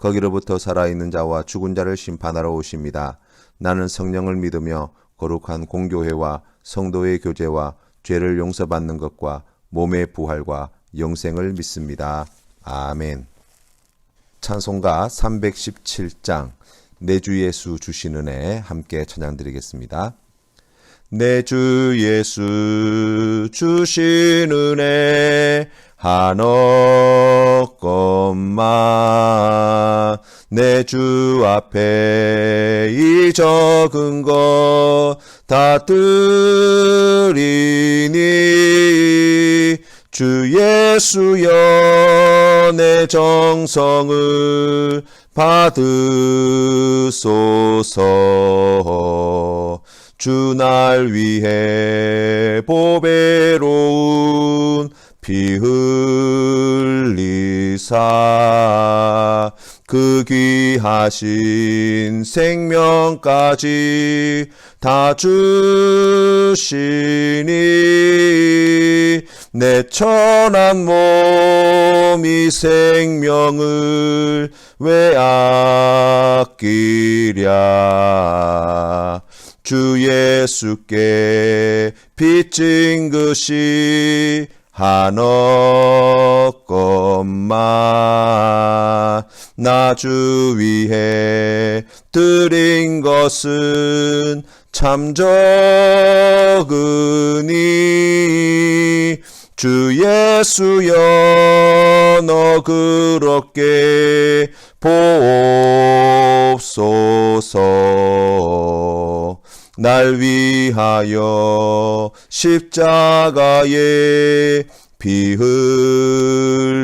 거기로부터 살아있는 자와 죽은 자를 심판하러 오십니다. 나는 성령을 믿으며 거룩한 공교회와 성도의 교제와 죄를 용서받는 것과 몸의 부활과 영생을 믿습니다. 아멘. 찬송가 317장 내 주 예수 주신 은혜 함께 찬양 드리겠습니다. 내 주 예수 주신 은혜 한없 건만 내 주 앞에 이 적은 것 다 드리니 주 예수여 내 정성을 받으소서. 주 날 위해 보배로운 피 흘리 사 그 귀하신 생명까지 다 주시니 내 천한 몸이 생명을 왜 아끼랴. 주 예수께 빚진 것이 한없건만 나 주 위해 드린 것은 참 적으니. 주 예수여 너 그렇게 보옵소서 날 위하여 십자가에 피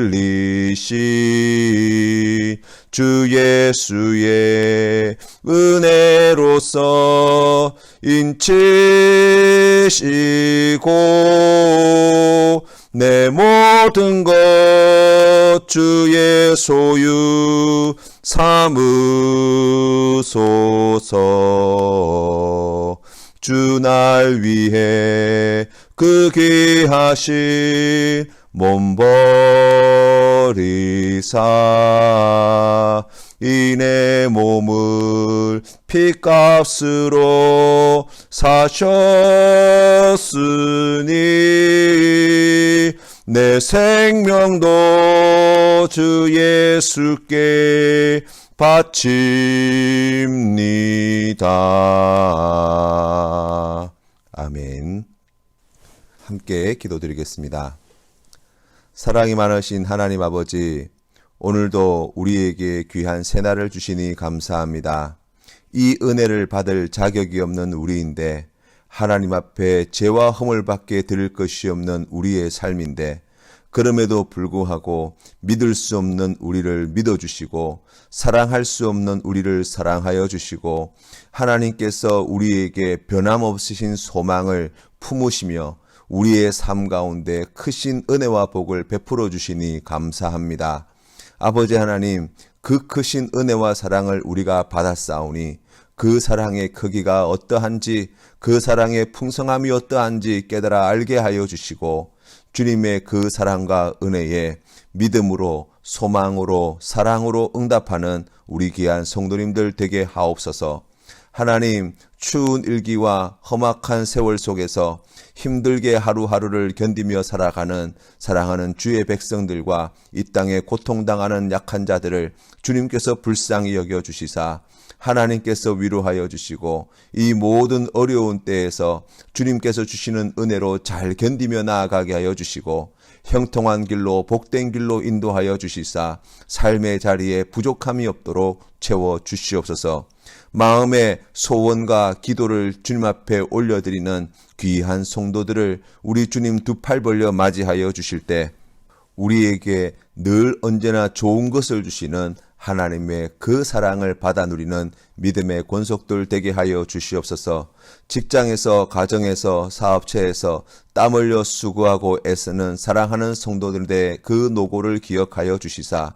흘리시. 주 예수의 은혜로서 인치시고 내 모든 것 주의 소유 삼으소서 주 날 위해 그 귀하신 몸 버리사 이내 몸을 피값으로 사셨으니 내 생명도 주 예수께 바칩니다. 아멘. 함께 기도드리겠습니다. 사랑이 많으신 하나님 아버지, 오늘도 우리에게 귀한 새날을 주시니 감사합니다. 이 은혜를 받을 자격이 없는 우리인데, 하나님 앞에 죄와 허물 밖에 드릴 것이 없는 우리의 삶인데, 그럼에도 불구하고 믿을 수 없는 우리를 믿어주시고, 사랑할 수 없는 우리를 사랑하여 주시고, 하나님께서 우리에게 변함없으신 소망을 품으시며, 우리의 삶 가운데 크신 은혜와 복을 베풀어 주시니 감사합니다. 아버지 하나님, 그 크신 은혜와 사랑을 우리가 받았사오니 그 사랑의 크기가 어떠한지 그 사랑의 풍성함이 어떠한지 깨달아 알게 하여 주시고 주님의 그 사랑과 은혜에 믿음으로 소망으로 사랑으로 응답하는 우리 귀한 성도님들 되게 하옵소서. 하나님, 추운 일기와 험악한 세월 속에서 힘들게 하루하루를 견디며 살아가는 사랑하는 주의 백성들과 이 땅에 고통당하는 약한 자들을 주님께서 불쌍히 여겨 주시사 하나님께서 위로하여 주시고 이 모든 어려운 때에서 주님께서 주시는 은혜로 잘 견디며 나아가게 하여 주시고 형통한 길로 복된 길로 인도하여 주시사 삶의 자리에 부족함이 없도록 채워 주시옵소서. 마음의 소원과 기도를 주님 앞에 올려드리는 귀한 성도들을 우리 주님 두 팔 벌려 맞이하여 주실 때 우리에게 늘 언제나 좋은 것을 주시는 하나님의 그 사랑을 받아 누리는 믿음의 권속들 되게 하여 주시옵소서. 직장에서, 가정에서, 사업체에서 땀 흘려 수고하고 애쓰는 사랑하는 성도들의 그 노고를 기억하여 주시사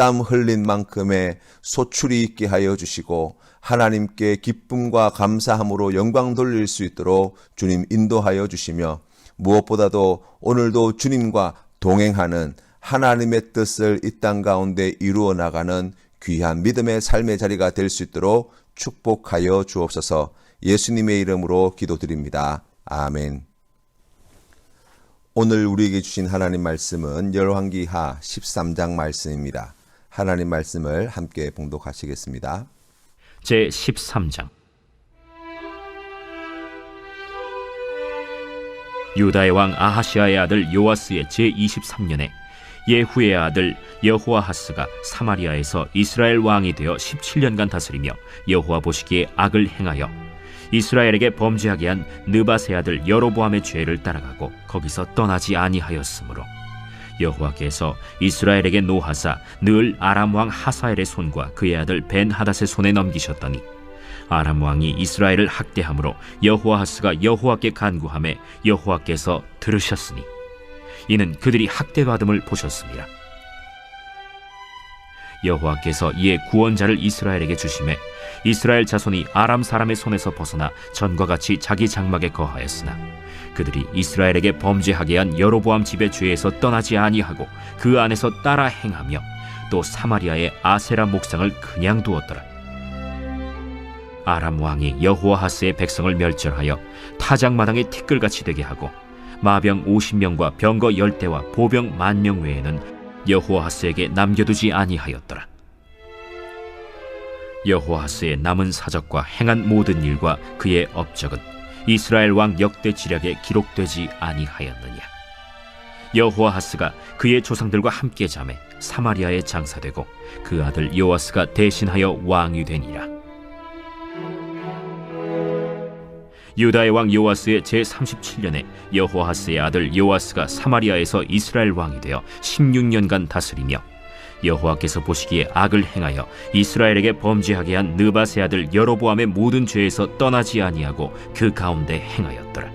땀 흘린 만큼의 소출이 있게 하여 주시고 하나님께 기쁨과 감사함으로 영광 돌릴 수 있도록 주님 인도하여 주시며 무엇보다도 오늘도 주님과 동행하는 하나님의 뜻을 이 땅 가운데 이루어 나가는 귀한 믿음의 삶의 자리가 될 수 있도록 축복하여 주옵소서 예수님의 이름으로 기도드립니다. 아멘. 오늘 우리에게 주신 하나님 말씀은 열왕기하 13장 말씀입니다. 하나님 말씀을 함께 봉독하시겠습니다. 제 13장 유다의 왕 아하시아의 아들 요아스의 제 23년에 예후의 아들 여호아하스가 사마리아에서 이스라엘 왕이 되어 17년간 다스리며 여호와 보시기에 악을 행하여 이스라엘에게 범죄하게 한 느바세 아들 여로보암의 죄를 따라가고 거기서 떠나지 아니하였으므로 여호와께서 이스라엘에게 노하사 늘 아람 왕 하사엘의 손과 그의 아들 벤 하닷의 손에 넘기셨더니 아람 왕이 이스라엘을 학대함으로 여호아하스가 여호와께 간구함에 여호와께서 들으셨으니 이는 그들이 학대받음을 보셨습니다. 여호와께서 이에 구원자를 이스라엘에게 주심에 이스라엘 자손이 아람 사람의 손에서 벗어나 전과 같이 자기 장막에 거하였으나 그들이 이스라엘에게 범죄하게 한 여로보암 집의 죄에서 떠나지 아니하고 그 안에서 따라 행하며 또 사마리아의 아세라 목상을 그냥 두었더라. 아람 왕이 여호아하스의 백성을 멸절하여 타작 마당에 티끌같이 되게 하고 마병 50명과 병거 10대와 보병 만명 외에는 여호아하스에게 남겨두지 아니하였더라. 여호아하스의 남은 사적과 행한 모든 일과 그의 업적은 이스라엘 왕 역대 지략에 기록되지 아니하였느냐. 여호아하스가 그의 조상들과 함께 잠에 사마리아에 장사되고 그 아들 요아스가 대신하여 왕이 되니라. 유다의 왕 요아스의 제 37년에 여호아스의 아들 요아스가 사마리아에서 이스라엘 왕이 되어 16년간 다스리며 여호와께서 보시기에 악을 행하여 이스라엘에게 범죄하게 한 느바세 아들 여로보암의 모든 죄에서 떠나지 아니하고 그 가운데 행하였더라.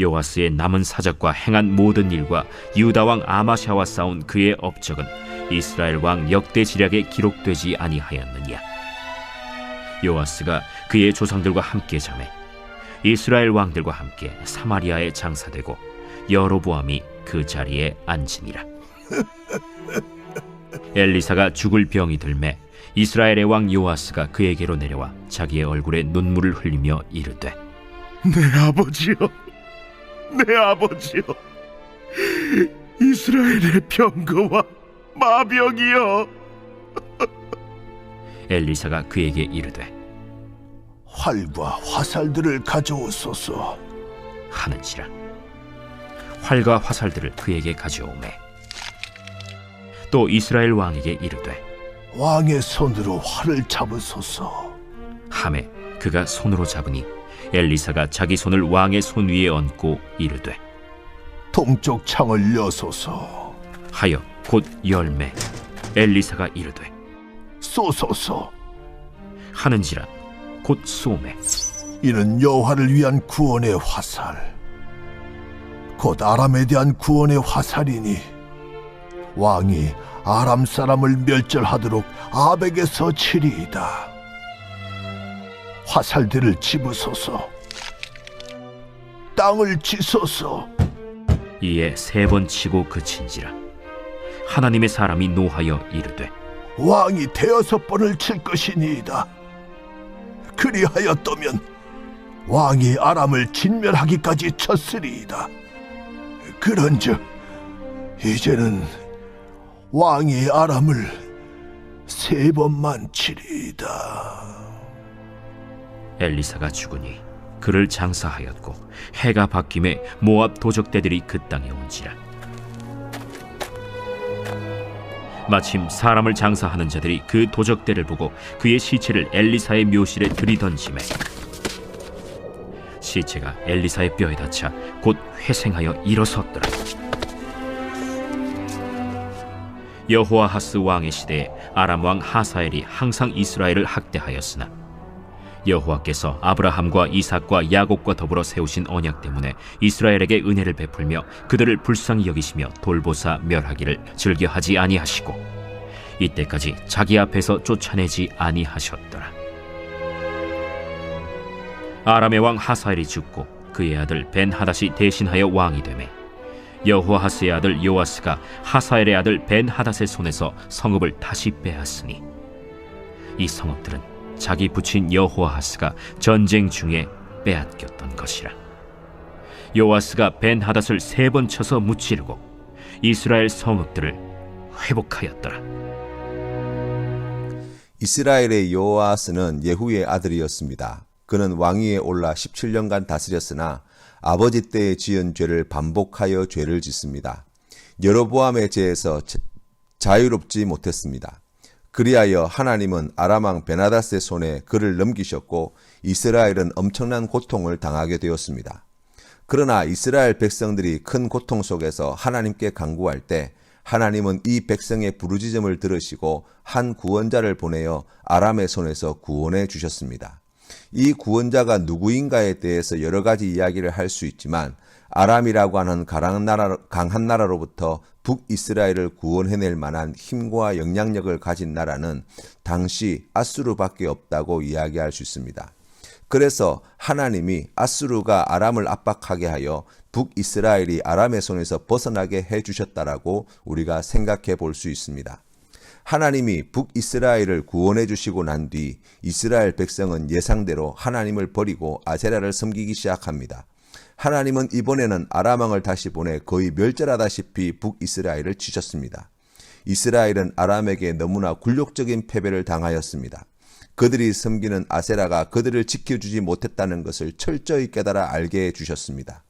요아스의 남은 사적과 행한 모든 일과 유다 왕 아마샤와 싸운 그의 업적은 이스라엘 왕 역대 지략에 기록되지 아니하였느냐. 요아스가 그의 조상들과 함께 잠에 이스라엘 왕들과 함께 사마리아에 장사되고 여로보암이 그 자리에 앉으니라. 엘리사가 죽을 병이 들매 이스라엘의 왕 요아스가 그에게로 내려와 자기의 얼굴에 눈물을 흘리며 이르되 내 아버지여, 내 아버지여, 이스라엘의 병거와 마병이여, 엘리사가 그에게 이르되 활과 화살들을 가져오소서. 하는지라 활과 화살들을 그에게 가져오매 또 이스라엘 왕에게 이르되 왕의 손으로 활을 잡으소서. 함에 그가 손으로 잡으니 엘리사가 자기 손을 왕의 손 위에 얹고 이르되 동쪽 창을 여소서. 하여 곧 열매 엘리사가 이르되 쏘소서. 하는지라 곧 쏘매 이는 여호와를 위한 구원의 화살. 곧 아람에 대한 구원의 화살이니 왕이 아람 사람을 멸절하도록 아벡에서 치리이다. 화살들을 집으소서. 땅을 치소서. 이에 세 번 치고 그친지라 하나님의 사람이 노하여 이르되 왕이 대여섯 번을 칠 것이니이다. 그리하였다면 왕이 아람을 진멸하기까지 쳤으리이다. 그런즉 이제는 왕이 아람을 세 번만 치리이다. 엘리사가 죽으니 그를 장사하였고 해가 바뀜에 모압 도적대들이 그 땅에 온지라 마침 사람을 장사하는 자들이 그 도적대를 보고 그의 시체를 엘리사의 묘실에 들이던지매 시체가 엘리사의 뼈에 닿자 곧 회생하여 일어섰더라 여호아하스 왕의 시대에 아람 왕 하사엘이 항상 이스라엘을 학대하였으나 여호와께서 아브라함과 이삭과 야곱과 더불어 세우신 언약 때문에 이스라엘에게 은혜를 베풀며 그들을 불쌍히 여기시며 돌보사 멸하기를 즐겨하지 아니하시고 이때까지 자기 앞에서 쫓아내지 아니하셨더라. 아람의 왕 하사엘이 죽고 그의 아들 벤 하닷이 대신하여 왕이 되매 여호아하스의 아들 요아스가 하사엘의 아들 벤 하닷의 손에서 성읍을 다시 빼앗으니 이 성읍들은 자기 부친 여호아하스가 전쟁 중에 빼앗겼던 것이라 요아스가 벤 하닷을 세 번 쳐서 무찌르고 이스라엘 성읍들을 회복하였더라 이스라엘의 요아스는 예후의 아들이었습니다. 그는 왕위에 올라 17년간 다스렸으나 아버지 때에 지은 죄를 반복하여 죄를 짓습니다. 여로보암의 죄에서 자- 자유롭지 못했습니다. 그리하여 하나님은 아람왕 베나다스의 손에 그를 넘기셨고 이스라엘은 엄청난 고통을 당하게 되었습니다. 그러나 이스라엘 백성들이 큰 고통 속에서 하나님께 간구할 때 하나님은 이 백성의 부르짖음을 들으시고 한 구원자를 보내어 아람의 손에서 구원해 주셨습니다. 이 구원자가 누구인가에 대해서 여러 가지 이야기를 할 수 있지만 아람이라고 하는 강한, 나라, 나라 로부터 북이스라엘을 구원해낼 만한 힘과 영향력을 가진 나라는 당시 아수르밖에 없다고 이야기할 수 있습니다. 그래서 하나님이 아수르가 아람을 압박하게 하여 북이스라엘이 아람의 손에서 벗어나게 해 주셨다라고 우리가 생각해 볼 수 있습니다. 하나님이 북이스라엘을 구원해 주시고 난 뒤 이스라엘 백성은 예상대로 하나님을 버리고 아세라를 섬기기 시작합니다. 하나님은 이번에는 아람왕을 다시 보내 거의 멸절하다시피 북이스라엘을 치셨습니다. 이스라엘은 아람에게 너무나 굴욕적인 패배를 당하였습니다. 그들이 섬기는 아세라가 그들을 지켜주지 못했다는 것을 철저히 깨달아 알게 해 주셨습니다.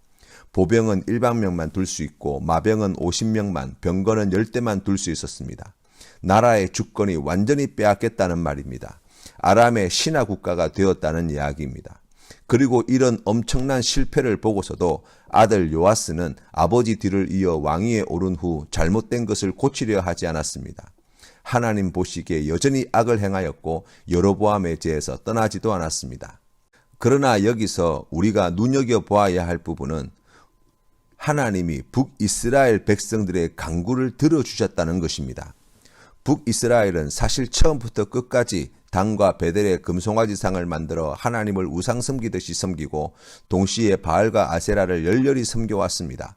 보병은 100명만 둘 수 있고 마병은 50명만, 병거는 10대만 둘 수 있었습니다. 나라의 주권이 완전히 빼앗겼다는 말입니다. 아람의 신화 국가가 되었다는 이야기입니다. 그리고 이런 엄청난 실패를 보고서도 아들 요아스는 아버지 뒤를 이어 왕위에 오른 후 잘못된 것을 고치려 하지 않았습니다. 하나님 보시기에 여전히 악을 행하였고 여로보암의 죄에서 떠나지도 않았습니다. 그러나 여기서 우리가 눈여겨 보아야 할 부분은 하나님이 북이스라엘 백성들의 강구를 들어주셨다는 것입니다. 북이스라엘은 사실 처음부터 끝까지 당과 베델의 금송아지상을 만들어 하나님을 우상 섬기듯이 섬기고 동시에 바알과 아세라를 열렬히 섬겨왔습니다.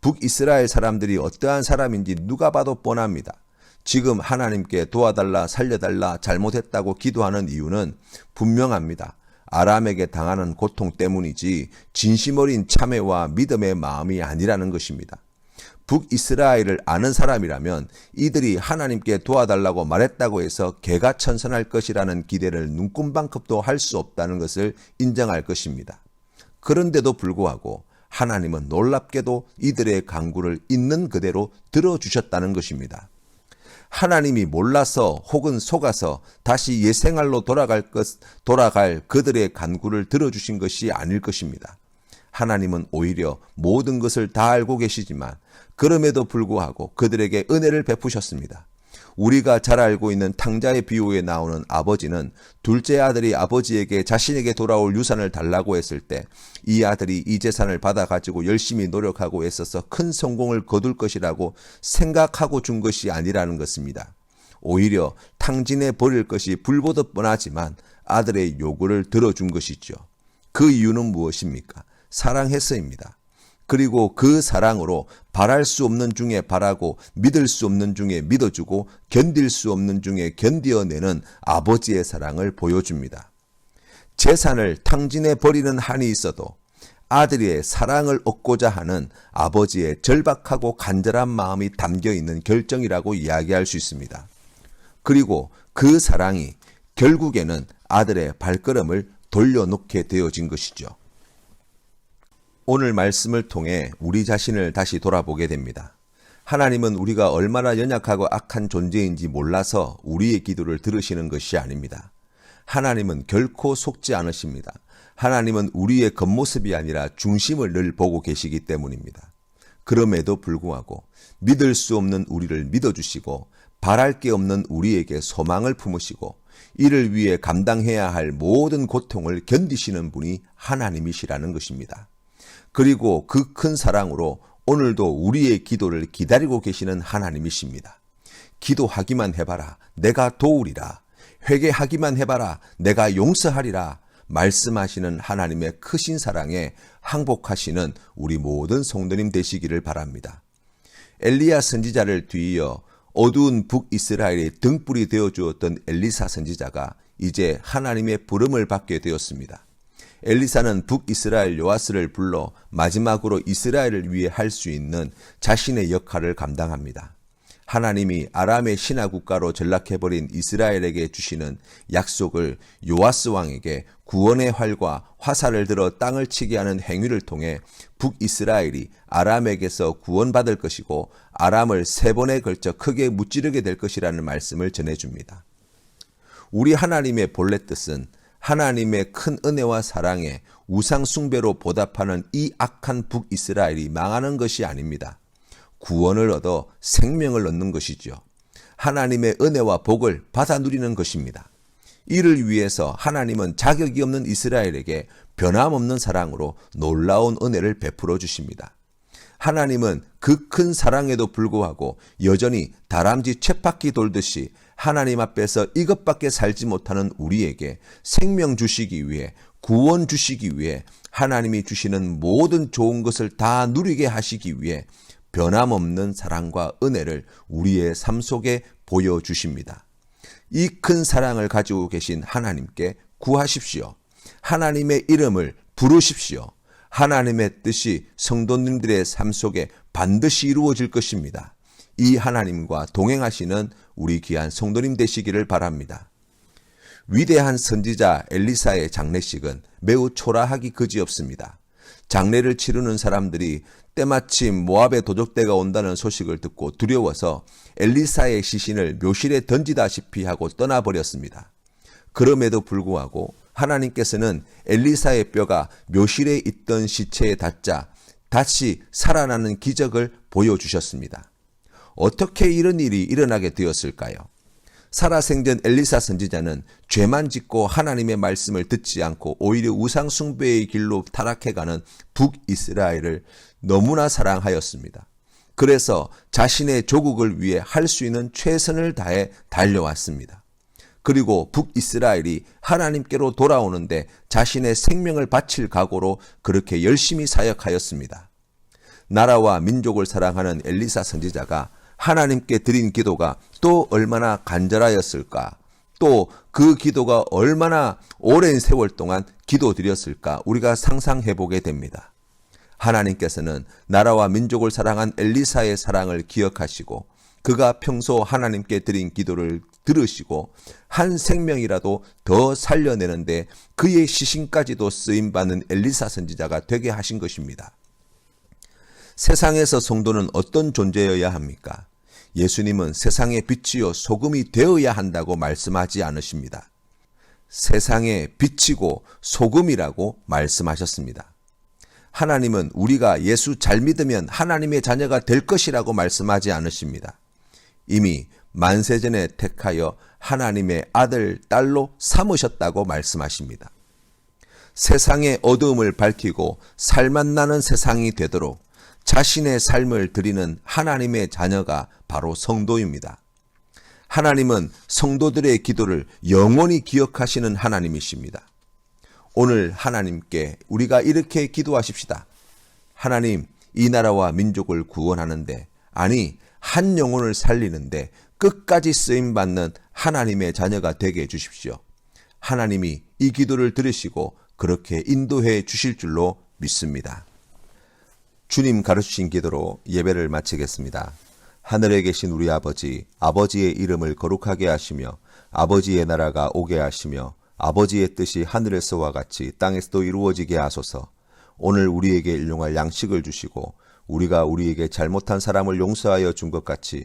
북이스라엘 사람들이 어떠한 사람인지 누가 봐도 뻔합니다. 지금 하나님께 도와달라 살려달라 잘못했다고 기도하는 이유는 분명합니다. 아람에게 당하는 고통 때문이지 진심 어린 참회와 믿음의 마음이 아니라는 것입니다. 북이스라엘을 아는 사람이라면 이들이 하나님께 도와달라고 말했다고 해서 개가 천선할 것이라는 기대를 눈금방컵도 할 수 없다는 것을 인정할 것입니다. 그런데도 불구하고 하나님은 놀랍게도 이들의 강구를 있는 그대로 들어주셨다는 것입니다. 하나님이 몰라서 혹은 속아서 다시 옛생활로 돌아갈 것, 돌아갈 그들의 간구를 들어주신 것이 아닐 것입니다. 하나님은 오히려 모든 것을 다 알고 계시지만 그럼에도 불구하고 그들에게 은혜를 베푸셨습니다. 우리가 잘 알고 있는 탕자의 비유에 나오는 아버지는 둘째 아들이 아버지에게 자신에게 돌아올 유산을 달라고 했을 때 이 아들이 이 재산을 받아 가지고 열심히 노력하고 애써서 큰 성공을 거둘 것이라고 생각하고 준 것이 아니라는 것입니다. 오히려 탕진해 버릴 것이 불보듯 뻔하지만 아들의 요구를 들어준 것이죠. 그 이유는 무엇입니까? 사랑해서입니다. 그리고 그 사랑으로 바랄 수 없는 중에 바라고 믿을 수 없는 중에 믿어주고 견딜 수 없는 중에 견디어내는 아버지의 사랑을 보여줍니다. 재산을 탕진해 버리는 한이 있어도 아들의 사랑을 얻고자 하는 아버지의 절박하고 간절한 마음이 담겨 있는 결정이라고 이야기할 수 있습니다. 그리고 그 사랑이 결국에는 아들의 발걸음을 돌려놓게 되어진 것이죠. 오늘 말씀을 통해 우리 자신을 다시 돌아보게 됩니다. 하나님은 우리가 얼마나 연약하고 악한 존재인지 몰라서 우리의 기도를 들으시는 것이 아닙니다. 하나님은 결코 속지 않으십니다. 하나님은 우리의 겉모습이 아니라 중심을 늘 보고 계시기 때문입니다. 그럼에도 불구하고 믿을 수 없는 우리를 믿어주시고 바랄 게 없는 우리에게 소망을 품으시고 이를 위해 감당해야 할 모든 고통을 견디시는 분이 하나님이시라는 것입니다. 그리고 그 큰 사랑으로 오늘도 우리의 기도를 기다리고 계시는 하나님이십니다. 기도하기만 해봐라. 내가 도우리라. 회개하기만 해봐라. 내가 용서하리라. 말씀하시는 하나님의 크신 사랑에 항복하시는 우리 모든 성도님 되시기를 바랍니다. 엘리야 선지자를 뒤이어 어두운 북이스라엘의 등불이 되어 주었던 엘리사 선지자가 이제 하나님의 부름을 받게 되었습니다. 엘리사는 북이스라엘 요아스를 불러 마지막으로 이스라엘을 위해 할 수 있는 자신의 역할을 감당합니다. 하나님이 아람의 신하 국가로 전락해버린 이스라엘에게 주시는 약속을 요아스 왕에게 구원의 활과 화살을 들어 땅을 치게 하는 행위를 통해 북이스라엘이 아람에게서 구원받을 것이고 아람을 세 번에 걸쳐 크게 무찌르게 될 것이라는 말씀을 전해줍니다. 우리 하나님의 본래 뜻은 하나님의 큰 은혜와 사랑에 우상 숭배로 보답하는 이 악한 북이스라엘이 망하는 것이 아닙니다. 구원을 얻어 생명을 얻는 것이죠. 하나님의 은혜와 복을 받아 누리는 것입니다. 이를 위해서 하나님은 자격이 없는 이스라엘에게 변함없는 사랑으로 놀라운 은혜를 베풀어 주십니다. 하나님은 그 큰 사랑에도 불구하고 여전히 다람쥐 쳇바퀴 돌듯이 하나님 앞에서 이것밖에 살지 못하는 우리에게 생명 주시기 위해 구원 주시기 위해 하나님이 주시는 모든 좋은 것을 다 누리게 하시기 위해 변함없는 사랑과 은혜를 우리의 삶 속에 보여주십니다. 이 큰 사랑을 가지고 계신 하나님께 구하십시오. 하나님의 이름을 부르십시오. 하나님의 뜻이 성도님들의 삶 속에 반드시 이루어질 것입니다. 이 하나님과 동행하시는 우리 귀한 성도님 되시기를 바랍니다. 위대한 선지자 엘리사의 장례식은 매우 초라하기 그지없습니다. 장례를 치르는 사람들이 때마침 모압의 도적대가 온다는 소식을 듣고 두려워서 엘리사의 시신을 묘실에 던지다시피 하고 떠나버렸습니다. 그럼에도 불구하고 하나님께서는 엘리사의 뼈가 묘실에 있던 시체에 닿자 다시 살아나는 기적을 보여주셨습니다. 어떻게 이런 일이 일어나게 되었을까요? 살아생전 엘리사 선지자는 죄만 짓고 하나님의 말씀을 듣지 않고 오히려 우상 숭배의 길로 타락해가는 북이스라엘을 너무나 사랑하였습니다. 그래서 자신의 조국을 위해 할 수 있는 최선을 다해 달려왔습니다. 그리고 북이스라엘이 하나님께로 돌아오는데 자신의 생명을 바칠 각오로 그렇게 열심히 사역하였습니다. 나라와 민족을 사랑하는 엘리사 선지자가 하나님께 드린 기도가 또 얼마나 간절하였을까? 또 그 기도가 얼마나 오랜 세월 동안 기도드렸을까? 우리가 상상해 보게 됩니다. 하나님께서는 나라와 민족을 사랑한 엘리사의 사랑을 기억하시고 그가 평소 하나님께 드린 기도를 들으시고 한 생명이라도 더 살려내는데 그의 시신까지도 쓰임 받는 엘리사 선지자가 되게 하신 것입니다. 세상에서 성도는 어떤 존재여야 합니까? 예수님은 세상의 빛이요 소금이 되어야 한다고 말씀하지 않으십니다. 세상의 빛이고 소금이라고 말씀하셨습니다. 하나님은 우리가 예수 잘 믿으면 하나님의 자녀가 될 것이라고 말씀하지 않으십니다. 이미 만세전에 택하여 하나님의 아들, 딸로 삼으셨다고 말씀하십니다. 세상의 어두움을 밝히고 살맛 나는 세상이 되도록 자신의 삶을 드리는 하나님의 자녀가 바로 성도입니다. 하나님은 성도들의 기도를 영원히 기억하시는 하나님이십니다. 오늘 하나님께 우리가 이렇게 기도하십시다. 하나님, 이 나라와 민족을 구원하는데, 아니, 한 영혼을 살리는데 끝까지 쓰임 받는 하나님의 자녀가 되게 해 주십시오. 하나님이 이 기도를 들으시고 그렇게 인도해 주실 줄로 믿습니다. 주님 가르치신 기도로 예배를 마치겠습니다. 하늘에 계신 우리 아버지, 아버지의 이름을 거룩하게 하시며 아버지의 나라가 오게 하시며 아버지의 뜻이 하늘에서와 같이 땅에서도 이루어지게 하소서. 오늘 우리에게 일용할 양식을 주시고 우리가 우리에게 잘못한 사람을 용서하여 준 것 같이